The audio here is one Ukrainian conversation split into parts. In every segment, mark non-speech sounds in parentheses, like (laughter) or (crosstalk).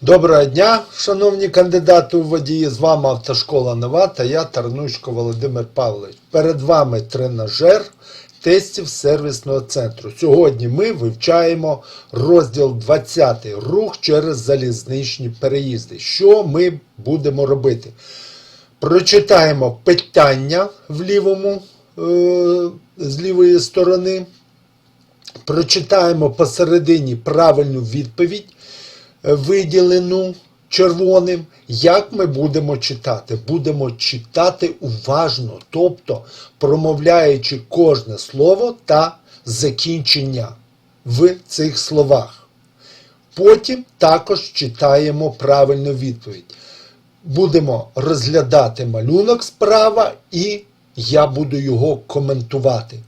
Доброго дня, шановні кандидати у водії. З вами Автошкола Нова та я Тарнучко Володимир Павлович. Перед вами тренажер тестів сервісного центру. Сьогодні ми вивчаємо розділ 20 рух через залізничні переїзди. Що ми будемо робити? Прочитаємо питання в лівому, е, з лівої сторони. Прочитаємо посередині правильну відповідь виділену червоним. Як ми будемо читати? Будемо читати уважно, тобто промовляючи кожне слово та закінчення в цих словах. Потім також читаємо правильну відповідь. Будемо розглядати малюнок справа і я буду його коментувати.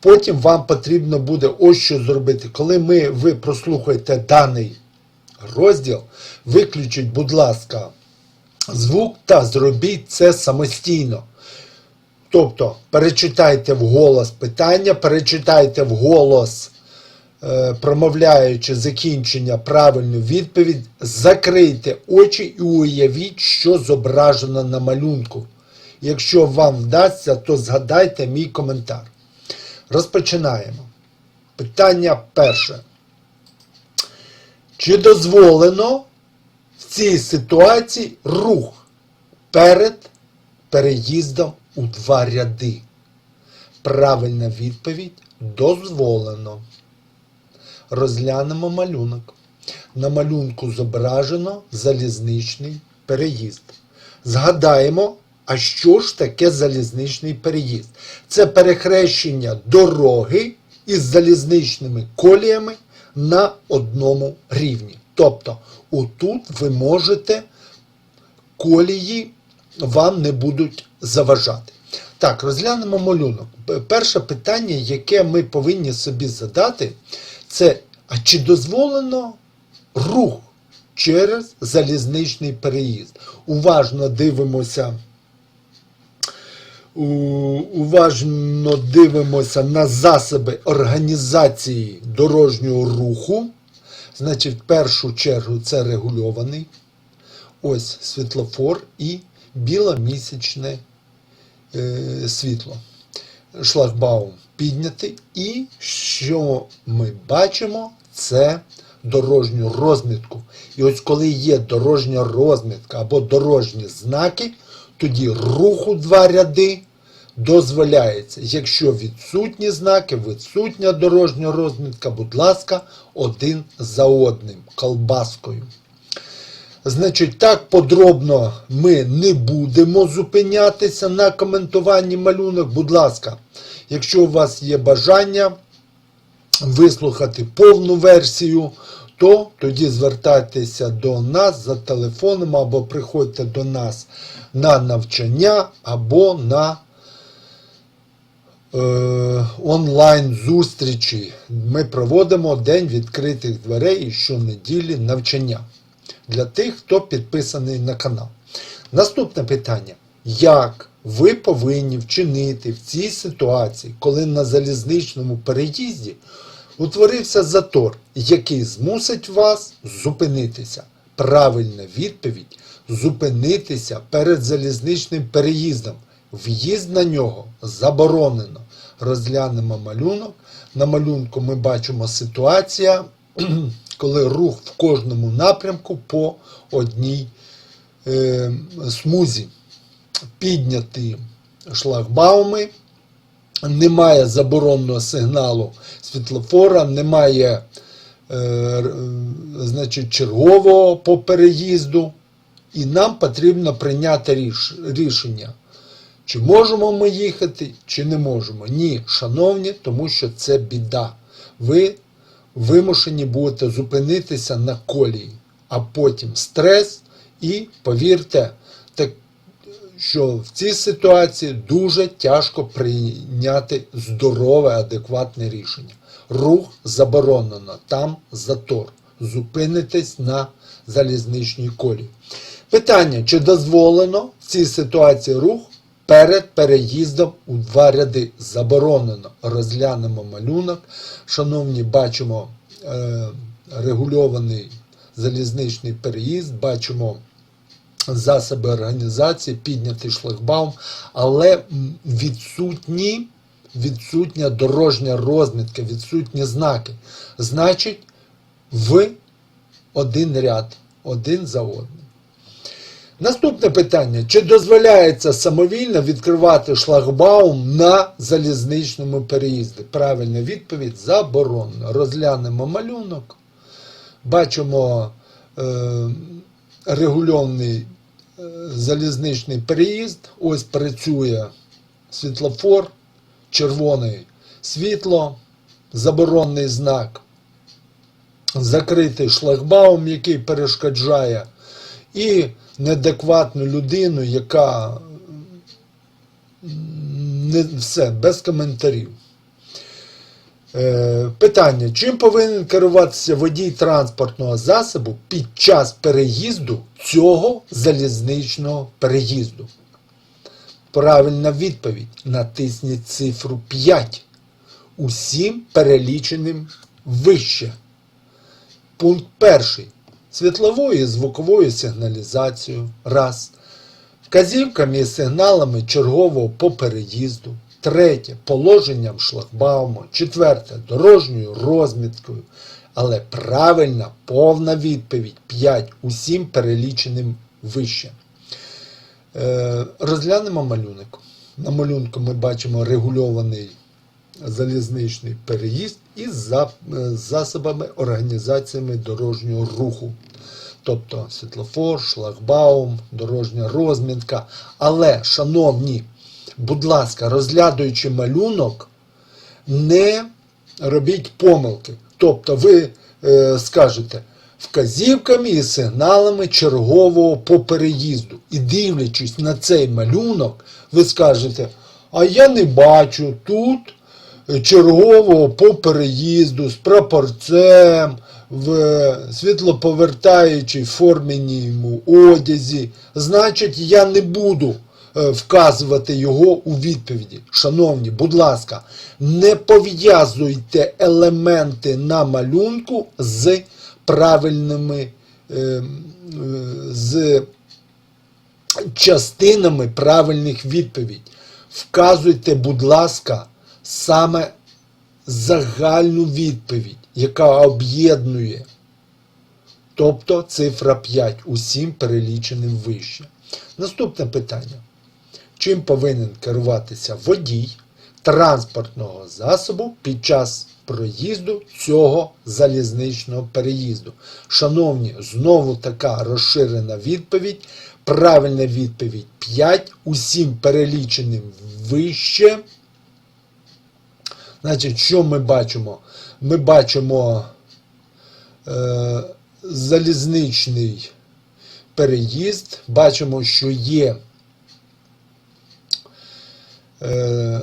Потім вам потрібно буде ось що зробити. Коли ми, ви прослухаєте даний розділ, виключіть, будь ласка, звук та зробіть це самостійно. Тобто перечитайте вголос питання, перечитайте вголос, е, промовляючи закінчення правильну відповідь, закрийте очі і уявіть, що зображено на малюнку. Якщо вам вдасться, то згадайте мій коментар. Розпочинаємо. Питання перше. Чи дозволено в цій ситуації рух перед переїздом у два ряди? Правильна відповідь дозволено. Розглянемо малюнок. На малюнку зображено залізничний переїзд. Згадаємо, а що ж таке залізничний переїзд? Це перехрещення дороги із залізничними коліями на одному рівні. Тобто, отут ви можете колії вам не будуть заважати. Так, розглянемо малюнок. Перше питання, яке ми повинні собі задати, це а чи дозволено рух через залізничний переїзд? Уважно дивимося. Уважно дивимося на засоби організації дорожнього руху. Значить, в першу чергу це регульований. Ось світлофор і біломісячне е, світло. Шлагбаум піднятий. І що ми бачимо, це дорожню розмітку. І ось коли є дорожня розмітка або дорожні знаки, тоді руху два ряди дозволяється. Якщо відсутні знаки, відсутня дорожня розмітка, будь ласка, один за одним, колбаскою. Значить, так подробно ми не будемо зупинятися на коментуванні малюнок. Будь ласка, якщо у вас є бажання вислухати повну версію, то тоді звертайтеся до нас за телефоном або приходьте до нас на навчання або на е, онлайн зустрічі. Ми проводимо День відкритих дверей і щонеділі навчання для тих, хто підписаний на канал. Наступне питання. Як ви повинні вчинити в цій ситуації, коли на залізничному переїзді утворився затор, який змусить вас зупинитися? Правильна відповідь зупинитися перед залізничним переїздом. В'їзд на нього заборонено. Розглянемо малюнок. На малюнку ми бачимо ситуація, (clears throat) коли рух в кожному напрямку по одній е, смузі. Підняті шлагбауми, немає заборонного сигналу світлофора, немає е, значить, чергового по переїзду. І нам потрібно прийняти рішення, чи можемо ми їхати, чи не можемо. Ні, шановні, тому що це біда. Ви вимушені будете зупинитися на колії, а потім стрес, і повірте, так, що в цій ситуації дуже тяжко прийняти здорове, адекватне рішення. Рух заборонено, там затор. Зупинитесь на залізничній колії. Питання: чи дозволено в цій ситуації рух перед переїздом у два ряди? Заборонено. Розглянемо малюнок. Шановні, бачимо е, регульований залізничний переїзд, бачимо засоби організації, піднятий шлагбаум, але відсутні, відсутня дорожня розмітка, відсутні знаки. Значить, в один ряд, один за одним. Наступне питання: чи дозволяється самовільно відкривати шлагбаум на залізничному переїзді? Правильна відповідь заборонено. Розглянемо малюнок. Бачимо е, регульований е, залізничний переїзд. Ось працює світлофор, червоне світло, заборонний знак, закритий шлагбаум, який перешкоджає, і неадекватну людину, яка не все, без коментарів. Е, Питання: чим повинен керуватися водій транспортного засобу під час переїзду цього залізничного переїзду? Правильна відповідь. Натисніть цифру 5. Усім переліченим вище. Пункт перший. Світловою і звуковою сигналізацією. Раз. Вказівками і сигналами чергового по переїзду. Третє положенням шлагбауму. Четверте дорожньою розміткою. Але правильна повна відповідь 5 усім переліченим вище. Е, розглянемо малюнок. На малюнку ми бачимо регульований залізничний переїзд із е, засобами організаціями дорожнього руху. Тобто світлофор, шлагбаум, дорожня розмітка. Але, шановні, будь ласка, розглядуючи малюнок, не робіть помилки. Тобто ви е, скажете вказівками і сигналами чергового по переїзду. І дивлячись на цей малюнок, ви скажете, а я не бачу тут чергового по переїзду з прапорцем в світлоповертаючій форменному одязі. Значить, я не буду е, вказувати його у відповіді. Шановні, будь ласка, не пов'язуйте елементи на малюнку з правильними е, е, з частинами правильних відповідей. Вказуйте, будь ласка, саме загальну відповідь, яка об'єднує. Тобто цифра 5 усім переліченим вище. Наступне питання. Чим повинен керуватися водій транспортного засобу під час проїзду цього залізничного переїзду? Шановні, знову така розширена відповідь. Правильна відповідь 5 усім переліченим вище. Значить, що ми бачимо? Ми бачимо е, залізничний переїзд, бачимо, що є е,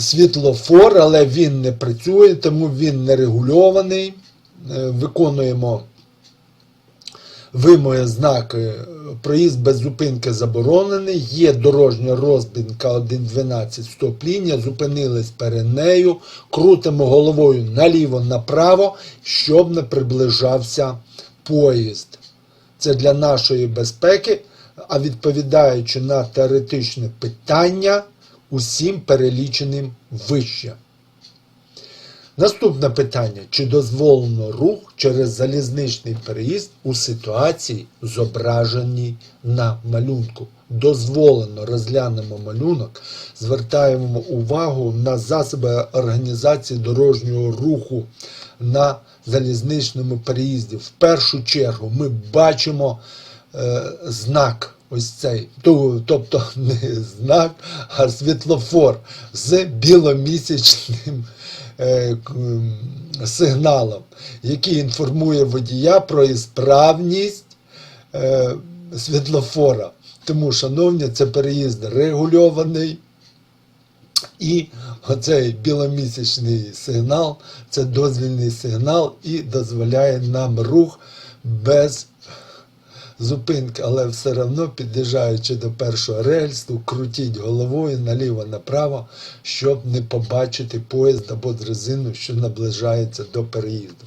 світлофор, але він не працює, тому він не регульований. Е, виконуємо вимоги знаки проїзд без зупинки заборонений, є дорожня розбінка 1.12 стоп-лінія, зупинились перед нею, крутимо головою наліво-направо, щоб не приближався поїзд. Це для нашої безпеки, а відповідаючи на теоретичне питання, усім переліченим вище. Наступне питання: чи дозволено рух через залізничний переїзд у ситуації, зображеній на малюнку? Дозволено розглянемо малюнок, звертаємо увагу на засоби організації дорожнього руху на залізничному переїзді. В першу чергу ми бачимо е, знак. Ось цей, тобто не знак, а світлофор з біломісячним сигналом, який інформує водія про ісправність е, світлофора. Тому, шановні, це переїзд регульований. І оцей біломісячний сигнал це дозвільний сигнал і дозволяє нам рух без зупинки, але все одно, під'їжджаючи до першого рельсу, крутіть головою наліво-направо, щоб не побачити поїзд або дрезину, що наближається до переїзду.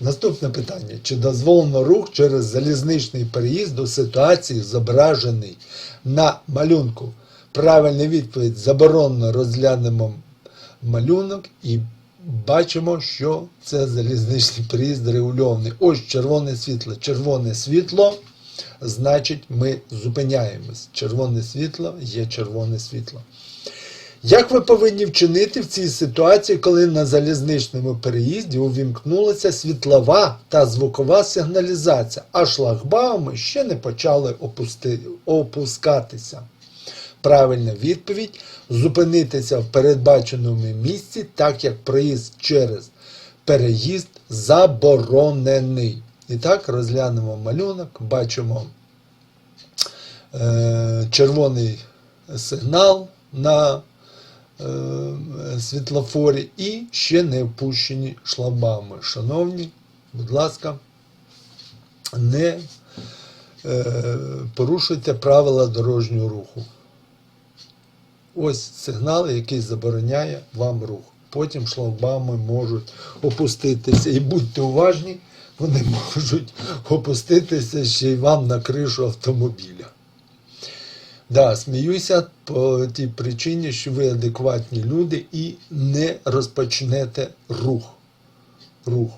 Наступне питання: чи дозволено рух через залізничний переїзд у ситуації, зображений на малюнку? Правильна відповідь заборонено розглянемо малюнок і бачимо, що це залізничний переїзд регульований. Ось червоне світло. Червоне світло, значить, ми зупиняємось. Червоне світло є червоне світло. Як ви повинні вчинити в цій ситуації, коли на залізничному переїзді увімкнулася світлова та звукова сигналізація, а шлагбауми ще не почали опусти, опускатися? Правильна відповідь зупинитися в передбаченому місці, так як проїзд через переїзд заборонений. І так, розглянемо малюнок, бачимо е, червоний сигнал на е, світлофорі і ще не впущені шлагбауми. Шановні, будь ласка, не е, порушуйте правила дорожнього руху. Ось сигнал, який забороняє вам рух. Потім шлагбауми можуть опуститися. І будьте уважні, вони можуть опуститися ще й вам на кришу автомобіля. Да, сміюся по тій причині, що ви адекватні люди і не розпочнете рух. рух.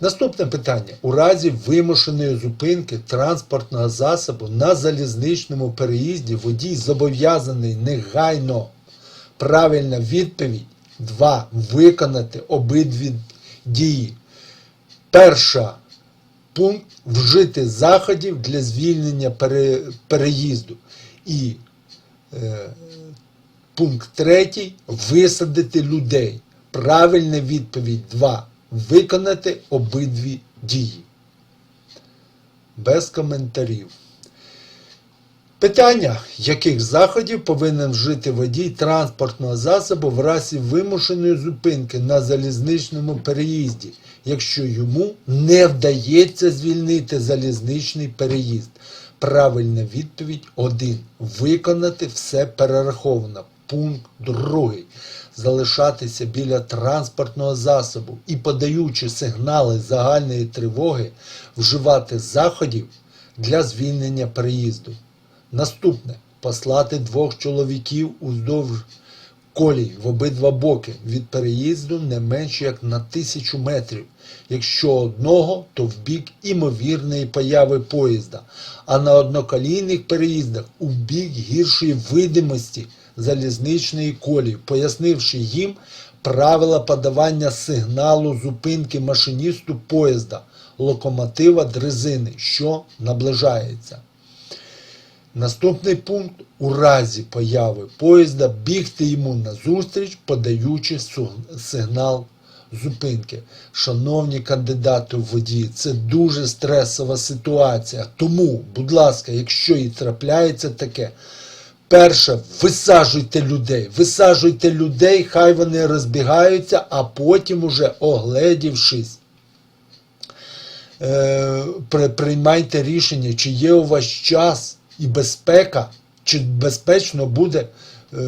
Наступне питання. У разі вимушеної зупинки транспортного засобу на залізничному переїзді водій зобов'язаний негайно правильна відповідь 2. Виконати обидві дії. Перша пункт вжити заходів для звільнення пере, переїзду. І е, пункт третій висадити людей. Правильна відповідь 2 виконати обидві дії. Без коментарів. Питання, яких заходів повинен вжити водій транспортного засобу в разі вимушеної зупинки на залізничному переїзді, якщо йому не вдається звільнити залізничний переїзд. Правильна відповідь 1. Виконати все перераховано. Пункт 2. Залишатися біля транспортного засобу і, подаючи сигнали загальної тривоги, вживати заходів для звільнення переїзду. Наступне послати двох чоловіків уздовж колій в обидва боки від переїзду не менше як на тисячу метрів. Якщо одного, то в бік імовірної появи поїзда, а на одноколійних переїздах у бік гіршої видимості залізничної колії, пояснивши їм правила подавання сигналу зупинки машиністу поїзда, локомотива дрезини, що наближається. Наступний пункт у разі появи поїзда бігти йому назустріч, подаючи сигнал зупинки. Шановні кандидати у водії, це дуже стресова ситуація. Тому, будь ласка, якщо і трапляється таке, перше, висаджуйте людей, висаджуйте людей, хай вони розбігаються, а потім уже огледівшись е, приймайте рішення, чи є у вас час і безпека, чи безпечно буде е,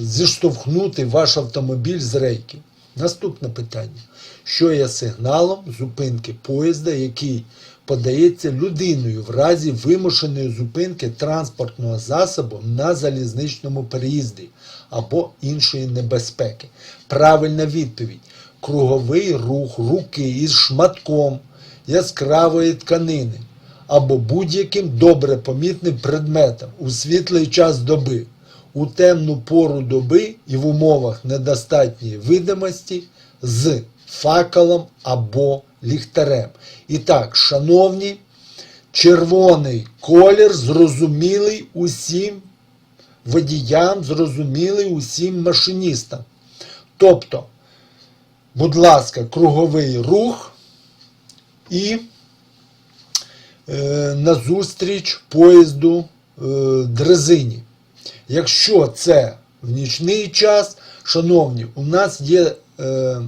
зіштовхнути ваш автомобіль з рейки. Наступне питання. Що є сигналом зупинки поїзда, який подається людиною в разі вимушеної зупинки транспортного засобу на залізничному переїзді або іншої небезпеки? Правильна відповідь. Круговий рух руки із шматком яскравої тканини або будь-яким добре помітним предметом у світлий час доби, у темну пору доби і в умовах недостатньої видимості з факелом або ліхтарем. І так, шановні, червоний колір зрозумілий усім водіям, зрозумілий усім машиністам. Тобто, будь ласка, круговий рух і назустріч поїзду е, дрезині. Якщо це в нічний час, шановні, у нас є, е,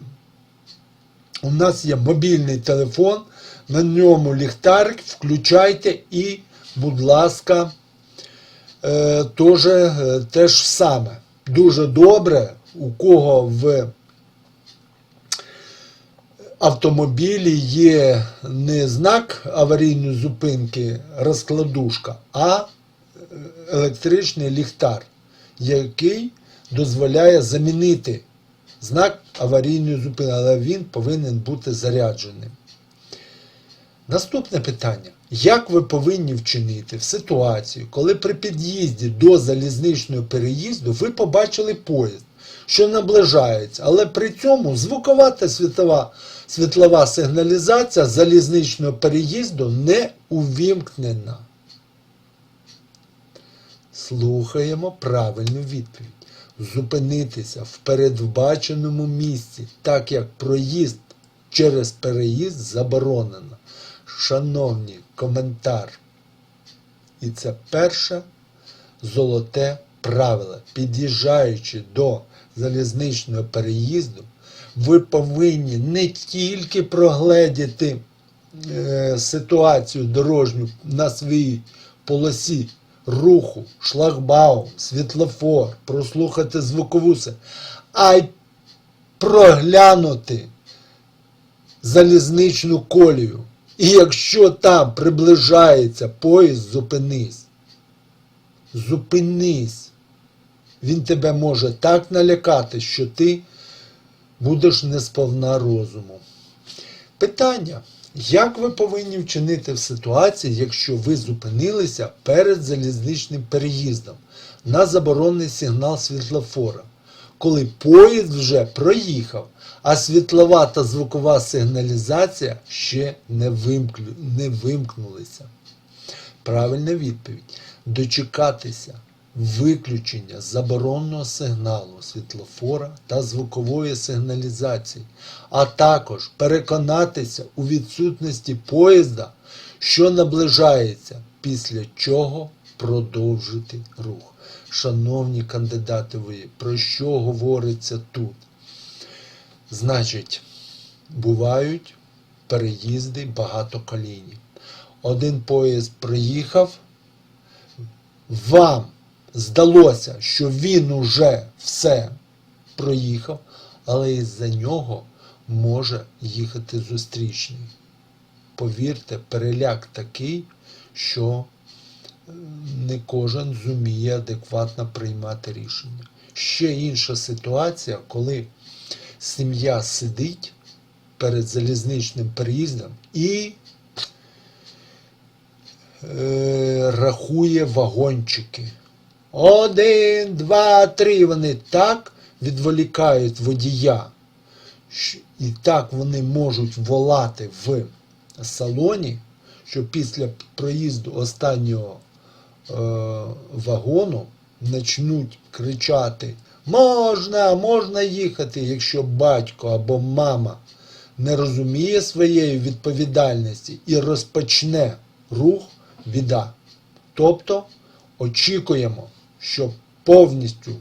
у нас є мобільний телефон, на ньому ліхтарик, включайте і, будь ласка, е, теж, е, те ж саме. Дуже добре, у кого в автомобілі є не знак аварійної зупинки розкладушка, а е, електричний ліхтар, який дозволяє замінити знак аварійної зупинки, але він повинен бути зарядженим. Наступне питання. Як ви повинні вчинити в ситуації, коли при під'їзді до залізничного переїзду ви побачили поїзд, що наближається, але при цьому звукова та світлова, світлова сигналізація залізничного переїзду не увімкнена? Слухаємо правильну відповідь. Зупинитися в передбаченому місці, так як проїзд через переїзд заборонено. Шановні, коментар. І це перше золоте правило. Під'їжджаючи до залізничного переїзду, ви повинні не тільки прогледіти е, ситуацію дорожню на своїй полосі руху, шлагбаум, світлофор, прослухати звукову, се- а й проглянути залізничну колію. І якщо там приближається поїзд, зупинись. Зупинись. Він тебе може так налякати, що ти будеш не сповна розуму. Питання. Як ви повинні вчинити в ситуації, якщо ви зупинилися перед залізничним переїздом на заборонений сигнал світлофора, коли поїзд вже проїхав, а світлова та звукова сигналізація ще не, вимклю... не вимкнулися? Правильна відповідь. Дочекатися виключення заборонного сигналу світлофора та звукової сигналізації, а також переконатися у відсутності поїзда, що наближається, після чого продовжити рух. Шановні кандидати, ви, про що говориться тут? Значить, бувають переїзди багатоколійні. Один поїзд приїхав, вам здалося, що він уже все проїхав, але із-за нього може їхати зустрічний. Повірте, переляк такий, що е, не кожен зуміє адекватно приймати рішення. Ще інша ситуація, коли сім'я сидить перед залізничним переїздом і е, рахує вагончики. Один, два, три. Вони так відволікають водія. І так вони можуть волати в салоні, що після проїзду останнього е, вагону почнуть кричати: можна, можна їхати, якщо батько або мама не розуміє своєї відповідальності і розпочне рух біда. Тобто очікуємо, що повністю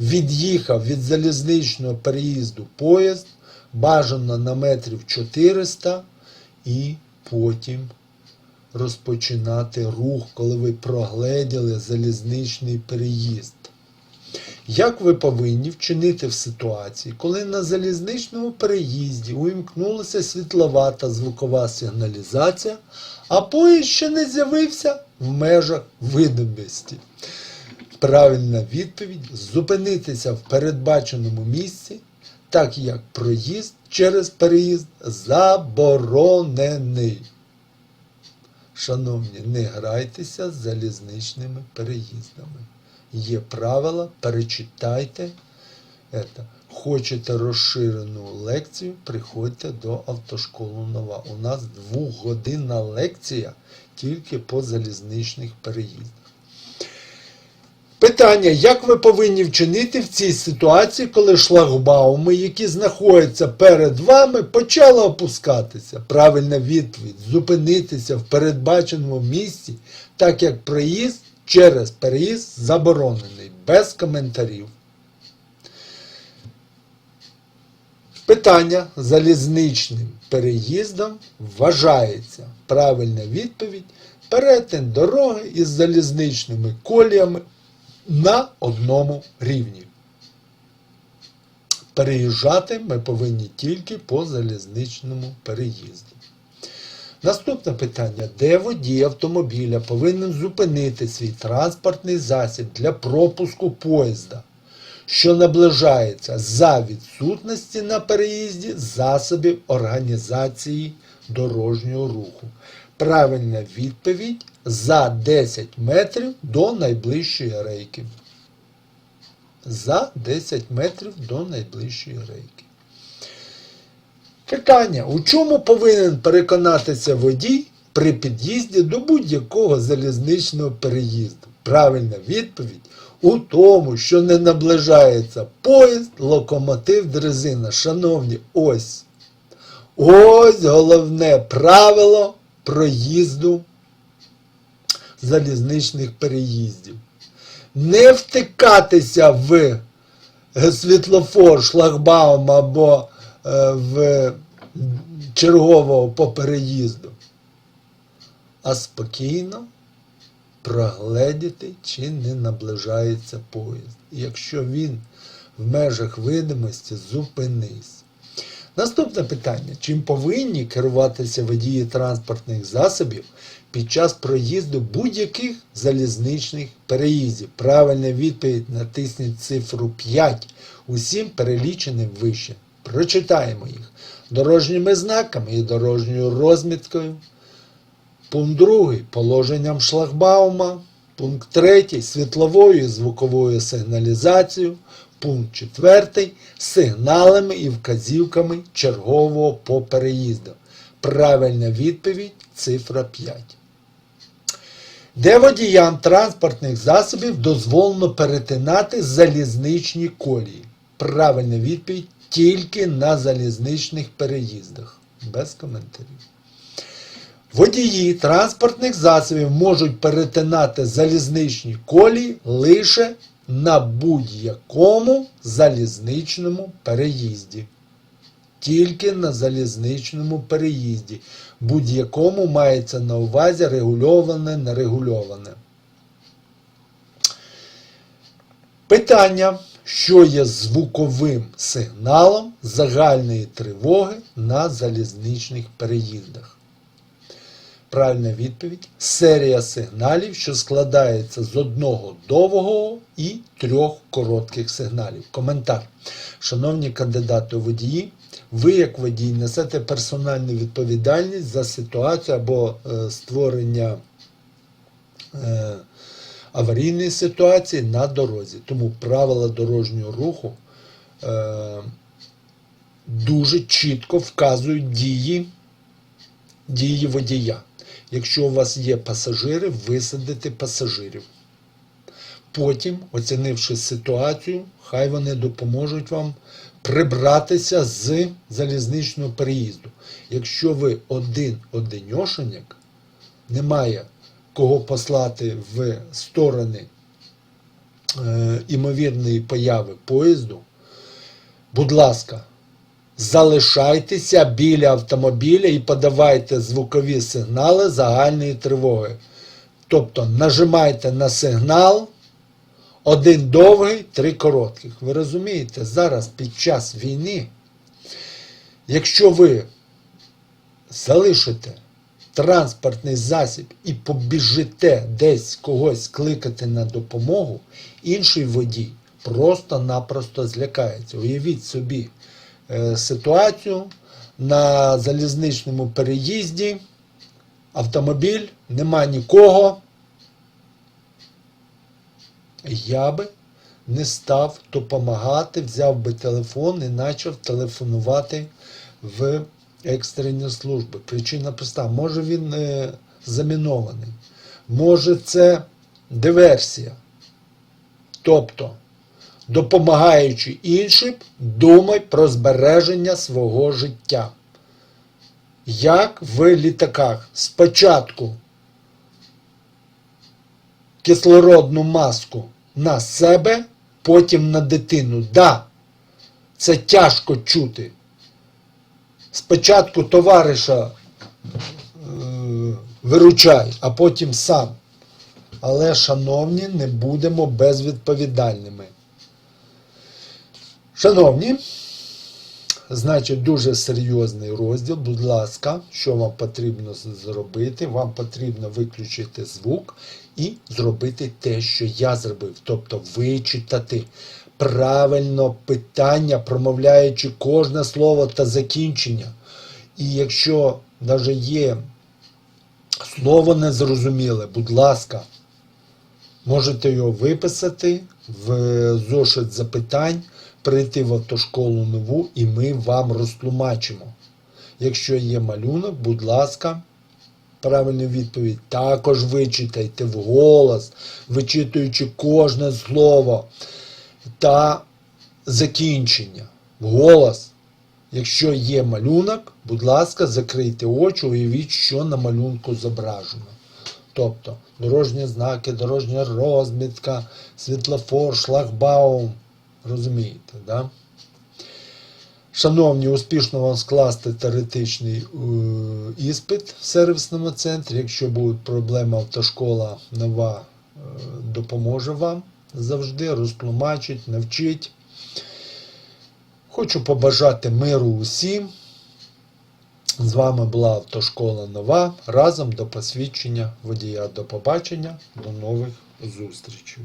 від'їхав від залізничного переїзду поїзд, бажано на метрів 400, і потім розпочинати рух, коли ви прогледіли залізничний переїзд. Як ви повинні вчинити в ситуації, коли на залізничному переїзді увімкнулася світлова та звукова сигналізація, а поїзд ще не з'явився в межах видимості? Правильна відповідь зупинитися в передбаченому місці, так як проїзд через переїзд заборонений. Шановні, не грайтеся з залізничними переїздами. Є правила, перечитайте. Это. Хочете розширену лекцію, приходьте до автошколи Нова. У нас двохгодинна лекція тільки по залізничних переїздах. Питання, як ви повинні вчинити в цій ситуації, коли шлагбауми, які знаходяться перед вами, почали опускатися? Правильна відповідь зупинитися в передбаченому місці, так як проїзд через переїзд заборонений, без коментарів. Питання залізничним переїздом вважається. Правильна відповідь перетин дороги із залізничними коліями на одному рівні. Переїжджати ми повинні тільки по залізничному переїзду. Наступне питання: де водій автомобіля повинен зупинити свій транспортний засіб для пропуску поїзда, що наближається за відсутності на переїзді засобів організації дорожнього руху? Правильна відповідь за 10 метрів до найближчої рейки. За 10 метрів до найближчої рейки. Питання: у чому повинен переконатися водій при під'їзді до будь-якого залізничного переїзду? Правильна відповідь у тому, що не наближається поїзд, локомотив, дрезина. Шановні, ось. Ось головне правило проїзду залізничних переїздів. Не втикатися в світлофор, шлагбаум або е, в чергового по переїзду, а спокійно прогледіти, чи не наближається поїзд. Якщо він в межах видимості, зупинись. Наступне питання: чим повинні керуватися водії транспортних засобів під час проїзду будь-яких залізничних переїздів? Правильна відповідь натисніть цифру 5 усім переліченим вище. Прочитаємо їх дорожніми знаками і дорожньою розміткою. Пункт 2 положенням шлагбаума. Пункт 3 світловою і звуковою сигналізацією. Пункт 4 сигналами і вказівками чергового по переїзду. Правильна відповідь цифра 5. Де водіям транспортних засобів дозволено перетинати залізничні колії? Правильна відповідь тільки на залізничних переїздах. Без коментарів. Водії транспортних засобів можуть перетинати залізничні колії лише на будь-якому залізничному переїзді. Тільки на залізничному переїзді. Будь-якому мається на увазі регульоване, нерегульоване. Питання, що є звуковим сигналом загальної тривоги на залізничних переїздах. Правильна відповідь серія сигналів, що складається з одного довгого і трьох коротких сигналів. Коментар. Шановні кандидати у водії, ви, як водій, несете персональну відповідальність за ситуацію або е, створення е, аварійної ситуації на дорозі. Тому правила дорожнього руху е, дуже чітко вказують дії, дії водія. Якщо у вас є пасажири, висадити пасажирів. Потім, оцінивши ситуацію, хай вони допоможуть вам прибратися з залізничного переїзду. Якщо ви один одиньошенек, немає кого послати в сторони е, імовірної появи поїзду, будь ласка, залишайтеся біля автомобіля і подавайте звукові сигнали загальної тривоги. Тобто нажимайте на сигнал один довгий, три коротких. Ви розумієте, зараз під час війни, якщо ви залишите транспортний засіб і побіжите десь когось кликати на допомогу, інший водій просто-напросто злякається. Уявіть собі ситуацію на залізничному переїзді, автомобіль, нема нікого. Я би не став допомагати, взяв би телефон і почав телефонувати в екстрені служби. Причина проста. Може він е, замінований, може це диверсія. Тобто, допомагаючи іншим, думай про збереження свого життя. Як в літаках. Спочатку кислородну маску на себе, потім на дитину. Да, це тяжко чути. спочатку товариша е, виручай, а потім сам. Але, шановні, не будемо безвідповідальними. Шановні, значить, дуже серйозний розділ. Будь ласка, що вам потрібно зробити? Вам потрібно виключити звук і зробити те, що я зробив. Тобто вичитати правильно питання, промовляючи кожне слово та закінчення. І якщо навіть є слово незрозуміле, будь ласка, можете його виписати в зошит запитань, прийти в автошколу нову, і ми вам розтлумачимо. Якщо є малюнок, будь ласка, правильну відповідь також вичитайте вголос, вичитуючи кожне слово та закінчення. Вголос. Якщо є малюнок, будь ласка, закрийте очі, уявіть, що на малюнку зображено. Тобто дорожні знаки, дорожня розмітка, світлофор, шлагбаум. Розумієте, да? Шановні, успішно вам скласти теоретичний е, іспит в сервісному центрі. Якщо будуть проблеми, автошкола нова е, допоможе вам завжди, розтлумачить, навчить. Хочу побажати миру усім. З вами була автошкола нова. Разом до посвідчення водія. До побачення, до нових зустрічей.